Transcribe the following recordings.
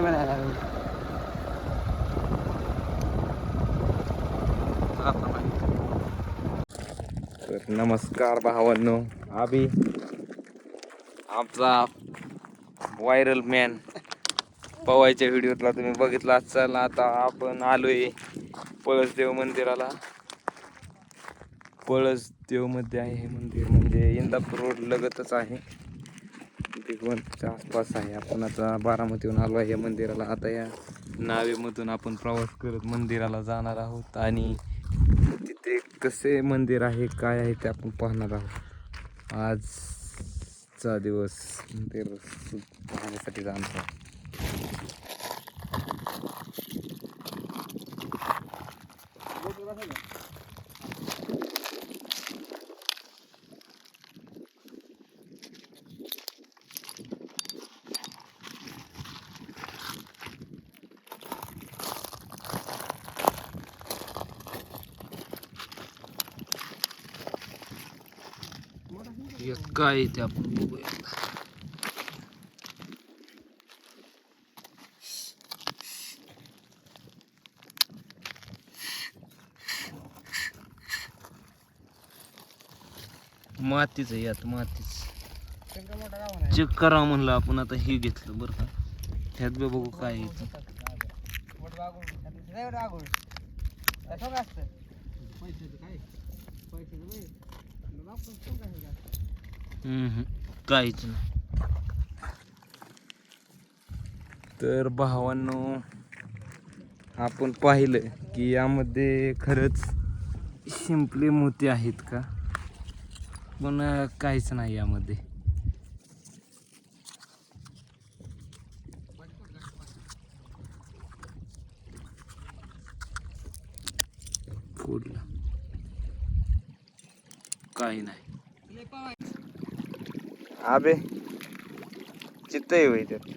इकडे बनायला तर नमस्कार भावांनो आबी आमचा व्हायरल मॅन पवायच्या व्हिडिओतला तुम्ही बघितला असाल आता आपण आलोय पळसदेव मंदिराला. पळसदेवमध्ये आहे हे मंदिर म्हणजे इंदापूर रोड लगतच आहे. भिगवंतच्या आसपास आहे. आपण आता बारामतीहून आलो आहे या मंदिराला. आता या नावेमधून आपण प्रवास करत मंदिराला जाणार आहोत आणि तिथे कसे मंदिर आहे काय आहे ते आपण पाहणार आहोत. आजचा दिवस मंदिर पाहण्यासाठी जाणार आहोत. काय येते आपण बघूया मातीच आहे यात मातीच. चेक करावं म्हणलं आपण आता हे घेतलं बरं का. ह्यात बी बघू काय येतं काहीच नाही. तर भावांनो आपण पाहिलं की यामध्ये खरंच शिंपले मोती आहेत का? पण काहीच नाही यामध्ये. काही नाही. आबे चित्त आहे होय त्यात.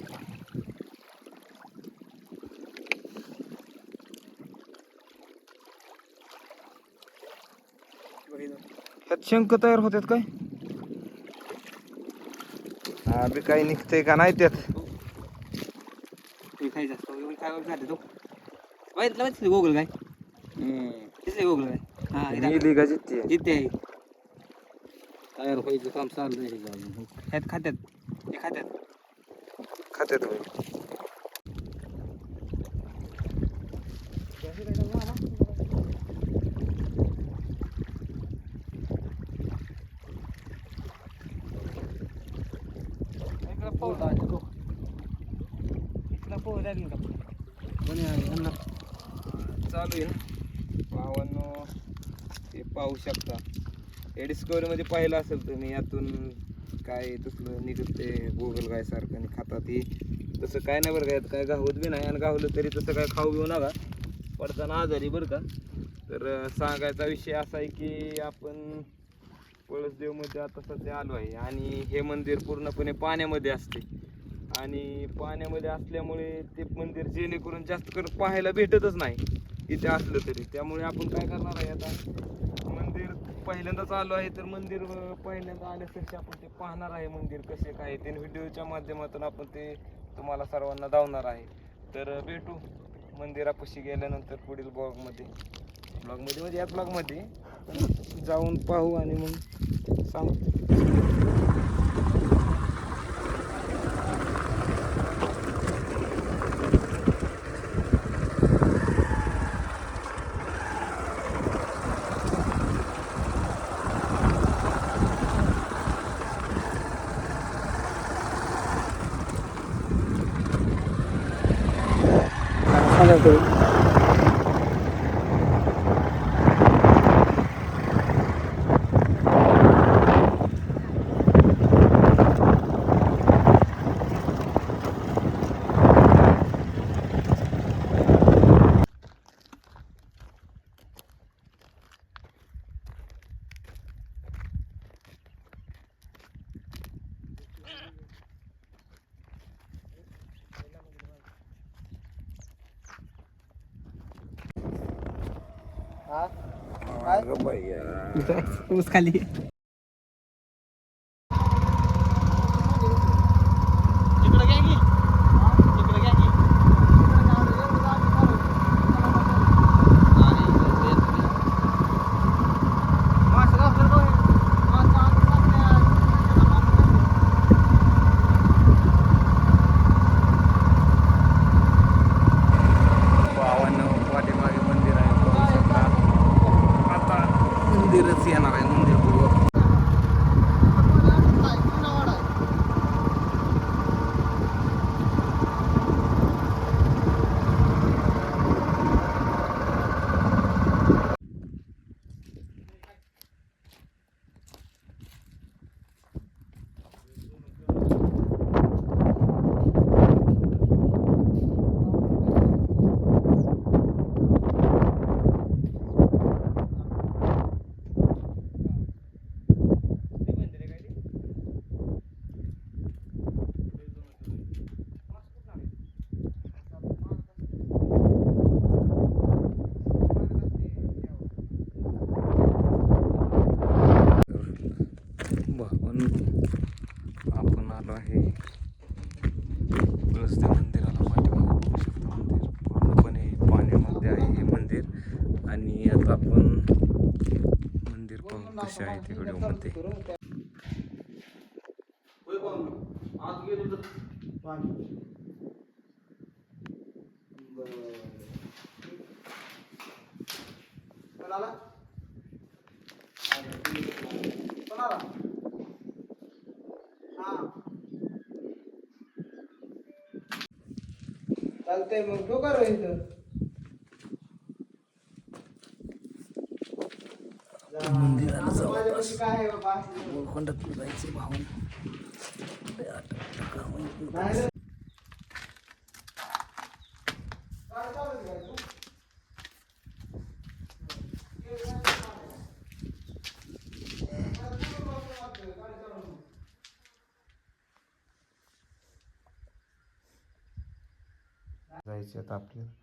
त्यात शंख तयार होतात काय? हा बी काही निघतंय का नाही त्यात? गोगल काय दिसले गोगल काय? हा इथं नेली का जित्ती इथे आहे. तयार व्हायचं काम चाललंय हे अजून. ह्यात खात्यात. हे खात्यात. खात्यात? यांना? चालू आहे ना. ते पाहू शकता. हे मध्ये पाहिलं असेल तुम्ही यातून काय तसलं निघते गोगल गाय सारखं आणि खातात हे. तसं काय नाही बरं का यात काय गावत बी नाही आणि गावलं तरी तसं काय खाऊ घेऊ नका. पडताना आजारी बरं का. तर सांगायचा विषय असा आहे की आपण पळसदेवमध्ये आता सध्या आलो आहे आणि हे मंदिर पूर्णपणे पाण्यामध्ये असते. आणि पाण्यामध्ये असल्यामुळे ते मंदिर जेणेकरून जास्त करून पाहायला भेटतच नाही. इथे असलं तरी. त्यामुळे आपण काय करणार आहे आता? पहिल्यांदाच आलो आहे तर मंदिर पहिल्यांदा आल्यापेक्षा आपण ते पाहणार आहे मंदिर कसे काय ते. व्हिडिओच्या माध्यमातून आपण ते तुम्हाला सर्वांना धावणार आहे. तर भेटू मंदिरापाशी गेल्यानंतर पुढील ब्लॉगमध्ये ब्लॉगमध्ये म्हणजे या ब्लॉगमध्ये जाऊन पाहू आणि मग सांगू. अगं बया. ऊस खाली इकडं घ्या की. इकडं घ्या की. भावांनो आपण आलो आहे कळसते मंदिराला पाठीमागे बघू शकता मंदिर पूर्णपणे पाण्यामध्ये आहे हे मंदिर आणि आता आपण मंदिर पाहू कसे आहे ते व्हिडिओमध्ये चालतंय मग तो करा मंदिराला जाऊ माझ्यापाशी काय आहे बाबा गोलकोंडात जायचे भाऊ नाही रे. काय चालू आहे तू? जायचे आता आपल्याला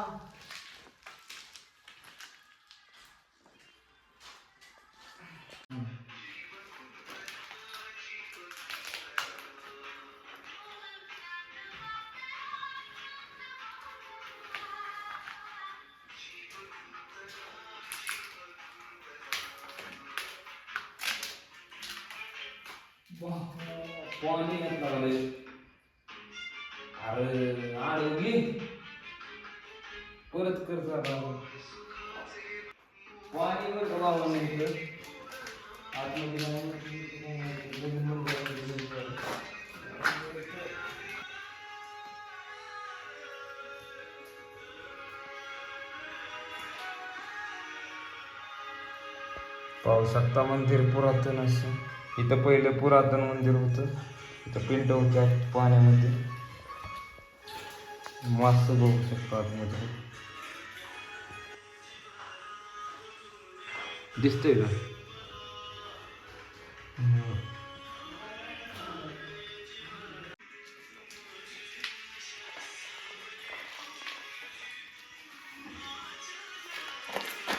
घ्या का घेतो? हा, आता कधी परत कर जरा. पाणी वर वाहून नाही पाहू शकता मंदिर पुरातन असं. इथं पहिलं पुरातन मंदिर होतं. इथं पिंट होत्या पाण्यामध्ये. मस्त बघू शकतो आतमध्ये. दिसतंय का?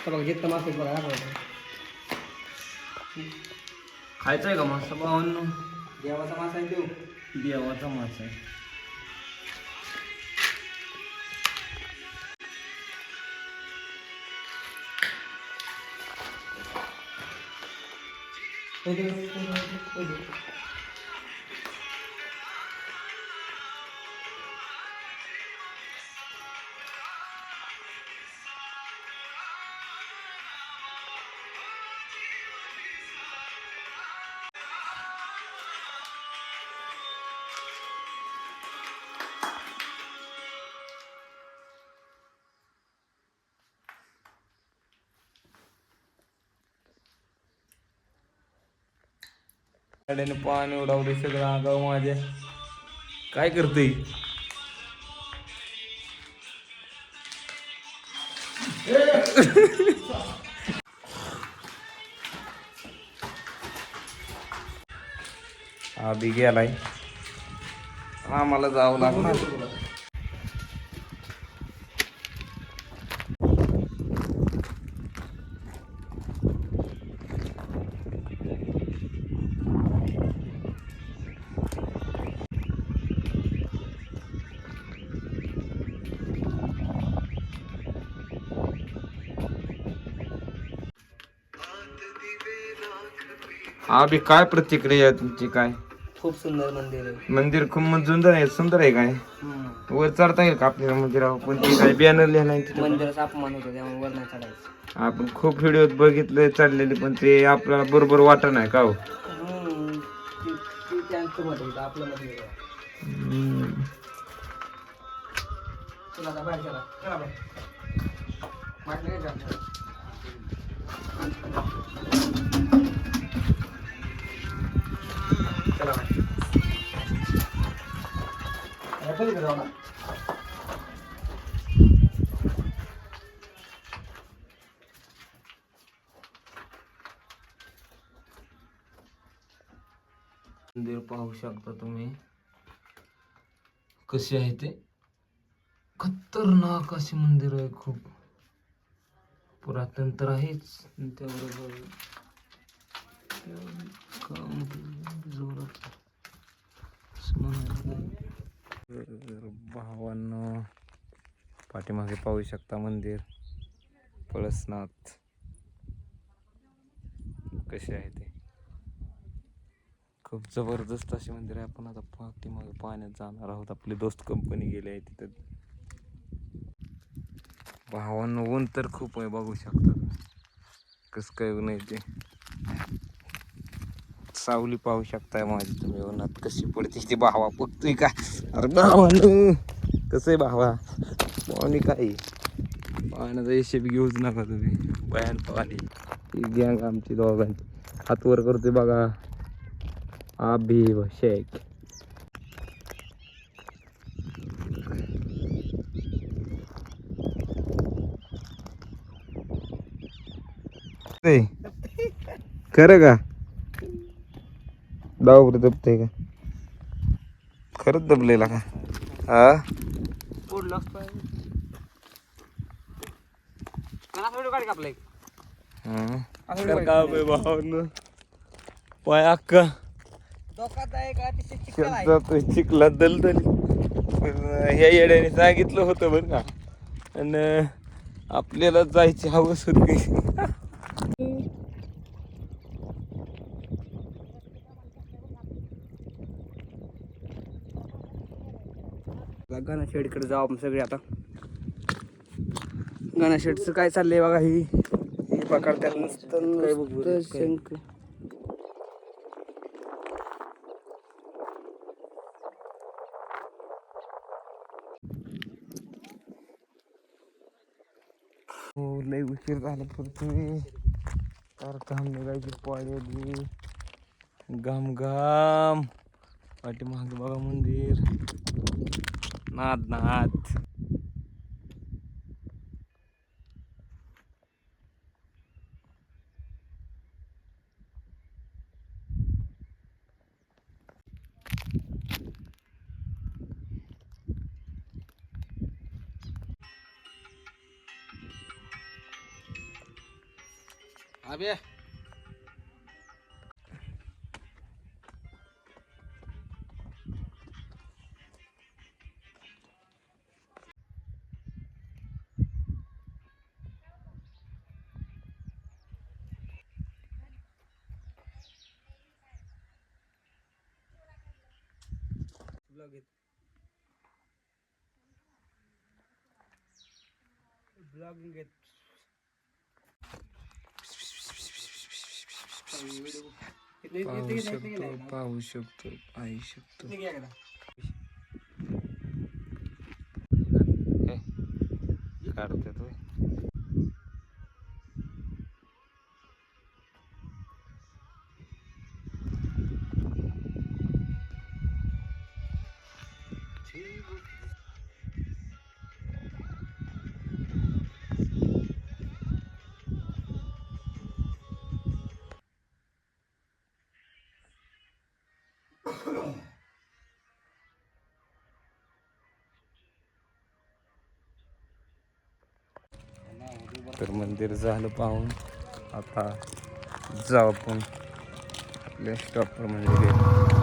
तर बघ जिथं मासे बघा दाखवतो खायचा आहे का मासा? भावांनो देवाचा मासा आहे देऊ देवाचा मासा आहे. हो दे, हो दे, हो दे, गाड्याने पाणी उडावले सगळं आगाव माझ्या. काय करते आधी गेलाय. आम्हाला जावं लागणार. अभि काय प्रतिक्रिया आहे तुमची काय? खूप सुंदर मंदिर आहे. मंदिर खूप मग सुंदर आहे सुंदर आहे काय? वर चढता येईल का आपल्याला मंदिरावर? पण ते काय बॅनर लिहिला आहे तिथं. मंदिराचा अपमान होतो त्यामुळे वर नाही चढायचं. आपण खूप व्हिडिओ बघितले चढलेले पण ते आपल्याला बरोबर वाटत नाही का हो? हम्म. ते- ते त्यांचं मत होतं आपलं मत वेगळं. हम्म. चला आता बाहेर चला. चला बाहेर. मागलं घ्यायचं आपल्याला मंदिर पाहू शकता तुम्ही. कसे आहे ते? खतरनाक असे मंदिर आहे खूप. पुरातन तर आहेच. त्याबरोबर काम जोरात असं म्हणायला काय. भावांनो पाठीमागे पाहू शकता मंदिर. पळसनाथ. कसे आहे ते? खूप जबरदस्त असे मंदिर आहे. आपण आता पाठीमागे पाण्यात जाणार आहोत. आपले दोस्त कंपनी गेले आहे तिथं. भावांनो ऊन तर खूप आहे बघू शकता कसं काय नाही ते. सावली पाहू शकताय माझी तुम्ही. उन्हात कशी पडते ती भावा बघतोय का? अरे भावानं. कसं आहे भावा? पाणी काय? पाण्याचा हिशेब घेऊच नका तुम्ही. बयान पाणी. ही गँग आमची दोघांची. हातवर करते बघा. आभी शेख खरं का? डाव दबतंय का? खरंच दबलेला का? हा? पोडलं व्हिडिओ काढ का आपला एक. हं. कर का बे भावानं? पाय अक्का. जातोय चिखला दलदल ह्या येड्याने सांगितलं होतं बरं का. आणि आपल्याला जायची हवस होती गणा शेडकडे जाऊ आपण सगळे आता. गणा शेडचं काय चाललंय बघा ही. हे प्रकार त्याला नुसतं शंक हो लय उशीर झाला पडतोय तर घाम निघायची पाळी घाम घाम. पाठीमागे बघा मंदिर. на донат. ब्लॉग येत. ब्लॉगिंग येत. पाहू शकतो पाहू शकतो पाहू शकतो. तर मंदिर झालं पाहून. आता जाऊ आपण. आपल्या स्टॉपवर मंदिर